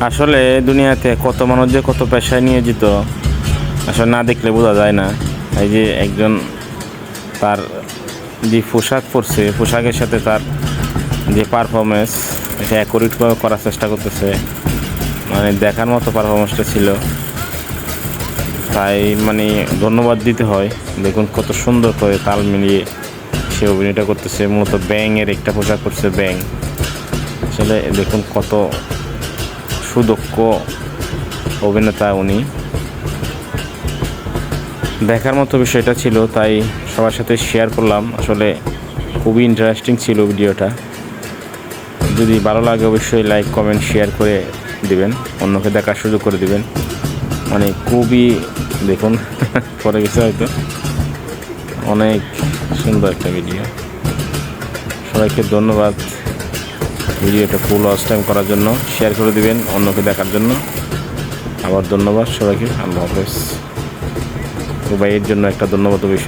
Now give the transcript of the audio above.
আসলে দুনিয়াতে কত মানুষ যে কত পেশায় নিয়োজিত, আসলে না দেখলে বোঝা যায় না। এই যে একজন তার যে পোশাক পরছে, পোশাকের সাথে তার যে পারফরমেন্স এটা অ্যাকুরেট করার চেষ্টা করতেছে। মানে দেখার মতো পারফরমেন্সটা ছিল। তাই মানে ধন্যবাদ দিতে হয়। দেখুন কত সুন্দর করে তাল মিলিয়ে সে অভিনয়টা করতেছে। মূলত ব্যাঙের একটা পোশাক করছে ব্যাং আসলে দেখুন কত সুদক্ষ অভিনেতা উনি। দেখার মতো বিষয়টা ছিল, তাই সবার সাথে শেয়ার করলাম। আসলে খুবই ইন্টারেস্টিং ছিল ভিডিওটা। যদি ভালো লাগে অবশ্যই লাইক কমেন্ট শেয়ার করে দিবেন। অন্যকে দেখার সুযোগ করে দিবেন। মানে খুবই, দেখুন পরে গেছে হয়তো। অনেক সুন্দর একটা ভিডিও সবাইকে ধন্যবাদ। ভিডিওটা ফুল ওয়াচ টাইম করার জন্য। শেয়ার করে দিবেন অন্যকে দেখার জন্য। আবার ধন্যবাদ সবাইকে। আল্লাহ হাফেজ। তো ভাইয়ের জন্য একটা ধন্যবাদ অবশ্যই।